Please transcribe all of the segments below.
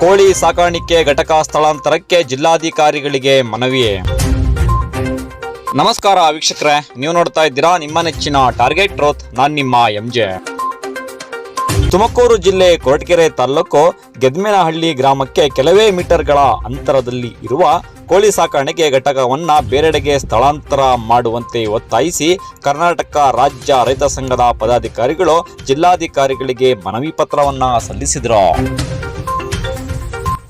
ಕೋಳಿ ಸಾಕಾಣಿಕೆ ಘಟಕ ಸ್ಥಳಾಂತರಕ್ಕೆ ಜಿಲ್ಲಾಧಿಕಾರಿಗಳಿಗೆ ಮನವಿ ನಮಸ್ಕಾರ ವೀಕ್ಷಕರೇ, ನೀವು ನೋಡ್ತಾ ಇದ್ದೀರಾ ನಿಮ್ಮ ನೆಚ್ಚಿನ ಟಾರ್ಗೆಟ್ ಟ್ರೋತ್, ನಾನ್ ನಿಮ್ಮ ಎಂಜೆ. ತುಮಕೂರು ಜಿಲ್ಲೆ ಕೊರಟಗೆರೆ ತಾಲ್ಲೂಕು ಗೆದ್ಮೇನಹಳ್ಳಿ ಗ್ರಾಮಕ್ಕೆ ಕೆಲವೇ ಮೀಟರ್ಗಳ ಅಂತರದಲ್ಲಿ ಇರುವ ಕೋಳಿ ಸಾಕಾಣಿಕೆ ಘಟಕವನ್ನು ಬೇರೆಡೆಗೆ ಸ್ಥಳಾಂತರ ಮಾಡುವಂತೆ ಒತ್ತಾಯಿಸಿ ಕರ್ನಾಟಕ ರಾಜ್ಯ ರೈತ ಸಂಘದ ಪದಾಧಿಕಾರಿಗಳು ಜಿಲ್ಲಾಧಿಕಾರಿಗಳಿಗೆ ಮನವಿ ಪತ್ರವನ್ನ ಸಲ್ಲಿಸಿದರು.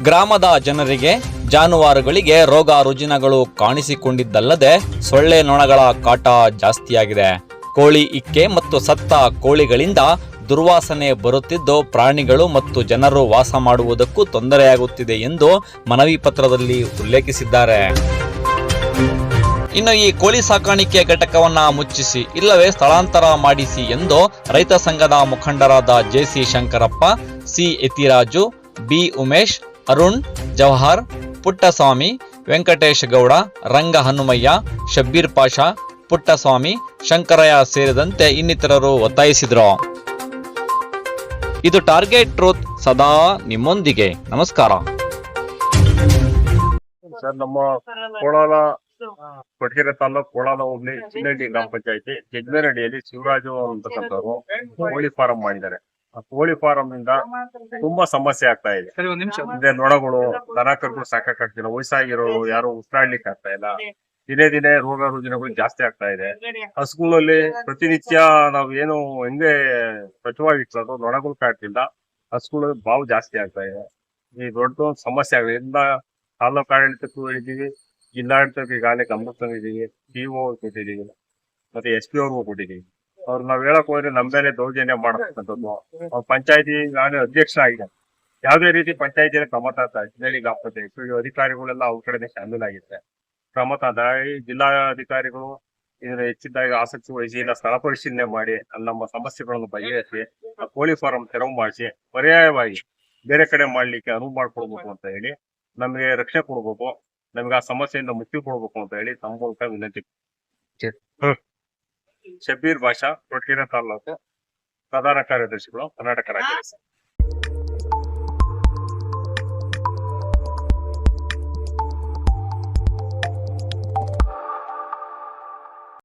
ಗ್ರಾಮದ ಜನರಿಗೆ ಜಾನುವಾರುಗಳಿಗೆ ರೋಗ ರುಜಿನಗಳು ಕಾಣಿಸಿಕೊಂಡಿದ್ದಲ್ಲದೆ ಸೊಳ್ಳೆ ನೊಣಗಳ ಕಾಟ ಜಾಸ್ತಿಯಾಗಿದೆ. ಕೋಳಿ ಇಕ್ಕೆ ಮತ್ತು ಸತ್ತ ಕೋಳಿಗಳಿಂದ ದುರ್ವಾಸನೆ ಬರುತ್ತಿದ್ದು ಪ್ರಾಣಿಗಳು ಮತ್ತು ಜನರು ವಾಸ ಮಾಡುವುದಕ್ಕೂ ತೊಂದರೆಯಾಗುತ್ತಿದೆ ಎಂದು ಮನವಿ ಪತ್ರದಲ್ಲಿ ಉಲ್ಲೇಖಿಸಿದ್ದಾರೆ. ಇನ್ನು ಈ ಕೋಳಿ ಸಾಕಾಣಿಕೆ ಘಟಕವನ್ನ ಮುಚ್ಚಿಸಿ, ಇಲ್ಲವೇ ಸ್ಥಳಾಂತರ ಮಾಡಿಸಿ ಎಂದು ರೈತ ಸಂಘದ ಮುಖಂಡರಾದ JC Shankarappa, C Yathiraju, B Umesh Arun, Jawahar, Puttaswamy, Venkatesh Gowda, Ranga Hanumaiah, Shabbir Pasha, Puttaswamy, Shankaraiah ಸೇರಿದಂತೆ ಇನ್ನಿತರರು ಒತ್ತಾಯಿಸಿದರು. ಇದು ಟಾರ್ಗೆಟ್ ಟ್ರೂತ್ ಸದಾ ನಿಮ್ಮೊಂದಿಗೆ. ನಮಸ್ಕಾರ. ಸರ್, ನಮ್ಮ ಕೋಲಾರ ಕೊಟ್ಟಿರ ತಾಲೂಕ್ ಕೋಲಾರ ಹೋಗ್ಲಿ ಚಿನ್ನಹಳ್ಳಿ ಗ್ರಾಮ ಪಂಚಾಯತಿ ಜಜ್ಮೇರಹಳ್ಳಿಯಲ್ಲಿ ಶಿವರಾಜು ಅಂತಕ್ಕಂಥವ್ರು ಕೋಳಿ ಫಾರಂ ಮಾಡಿದ್ದಾರೆ. ಕೋಳಿ ಫಾರಂ ನಿಂದ ತುಂಬಾ ಸಮಸ್ಯೆ ಆಗ್ತಾ ಇದೆ. ಸರಿ ಒಂದ್ ನಿಮಿಷ. ಅಂದ್ರೆ ನೊಣಗಳು ದನ ಕರುಗಳು ಸಾಕಾಗ್ತಿಲ್ಲ ವಯಸ್ಸಾಗಿರೋರು ಯಾರು ಉಸಿರಾಡ್ಲಿಕ್ಕೆ ಆಗ್ತಾ ಇಲ್ಲ. ದಿನೇ ದಿನೇ ರೋಗ ರುಜಿನಗಳು ಜಾಸ್ತಿ ಆಗ್ತಾ ಇದೆ. ಹಸುಗಳಲ್ಲಿ ಪ್ರತಿನಿತ್ಯ ನಾವು ಏನು ಹೆಂಗೆ ಸ್ವಚ್ಛವಾಗಿ ಇಟ್ಕೊಳ್ಳೋದು ನೊಣಗಳು ಕಾಡ್ತಿಲ್ಲ ಹಸುಗಳು ಬಾವು ಜಾಸ್ತಿ ಆಗ್ತಾ ಇದೆ. ಈ ದೊಡ್ಡ ಸಮಸ್ಯೆ ಆಗಿದೆ ಇಂದ. ತಾಲೂಕು ಆಡಳಿತಕ್ಕೂ ಹೇಳಿದೀವಿ ಜಿಲ್ಲಾಡಳಿತಕ್ಕೆ ಈಗಾಗಲೇ ಗಮನ ತಂದಿದ್ದೀವಿ ಡಿಒ ಕೊಟ್ಟಿದ್ದೀವಿ ಮತ್ತೆ ಎಸ್ ಪಿ ಅವ್ರಿಗೂ ಕೊಟ್ಟಿದ್ದೀವಿ ಅವ್ರು ನಾವ್ ಹೇಳಕ್ ಹೋದ್ರೆ ನಮ್ ಮೇಲೆ ದೌರ್ಜನ್ಯ ಮಾಡ್ತಕ್ಕಂಥದ್ದು ಅವ್ರ ಪಂಚಾಯತಿ ನಾನು ಅಧ್ಯಕ್ಷ ಆಗಿದೆ ಯಾವ್ದೇ ರೀತಿ ಪಂಚಾಯತಿ ಕ್ರಮ ಜಿಲ್ಲೆಯಲ್ಲಿ ಗ್ರಾಮ ಪಂಚಾಯತ್ ಅಧಿಕಾರಿಗಳೆಲ್ಲ ಅವ್ರ ಕಡೆ ಶಾಮಿಲ್ ಆಗಿರುತ್ತೆ ಕ್ರಮ ಜಿಲ್ಲಾ ಅಧಿಕಾರಿಗಳು ಜಿಲ್ಲಾಧಿಕಾರಿಗಳು ಇದನ್ನ ಹೆಚ್ಚಿದ್ದಾಗಿ ಆಸಕ್ತಿ ವಹಿಸಿ ಇಲ್ಲ ಸ್ಥಳ ಪರಿಶೀಲನೆ ಮಾಡಿ ಅಲ್ಲಿ ನಮ್ಮ ಸಮಸ್ಯೆಗಳನ್ನು ಬಗೆಹರಿಸಿ ಕೋಳಿ ಫಾರಂ ತೆರವು ಮಾಡಿಸಿ ಪರ್ಯಾಯವಾಗಿ ಬೇರೆ ಕಡೆ ಮಾಡ್ಲಿಕ್ಕೆ ಅನುವು ಮಾಡ್ಕೊಡ್ಬೇಕು ಅಂತ ಹೇಳಿ ನಮಗೆ ರಕ್ಷಣೆ ಕೊಡ್ಬೇಕು. ನಮ್ಗೆ ಆ ಸಮಸ್ಯೆಯಿಂದ ಮುಕ್ತಿ ಕೊಡ್ಬೇಕು ಅಂತ ಹೇಳಿ ತಮ್ಮ ಮೂಲಕ ವಿನಂತಿ. ಹ್ಮ್. ಶಬೀರ್ ಭಾಷಾ ಕೊಟ್ಗೆರೆ ತಾಲೂಕು ಪ್ರಧಾನ ಕಾರ್ಯದರ್ಶಿಗಳು ಕರ್ನಾಟಕ ರಾಜ್ಯ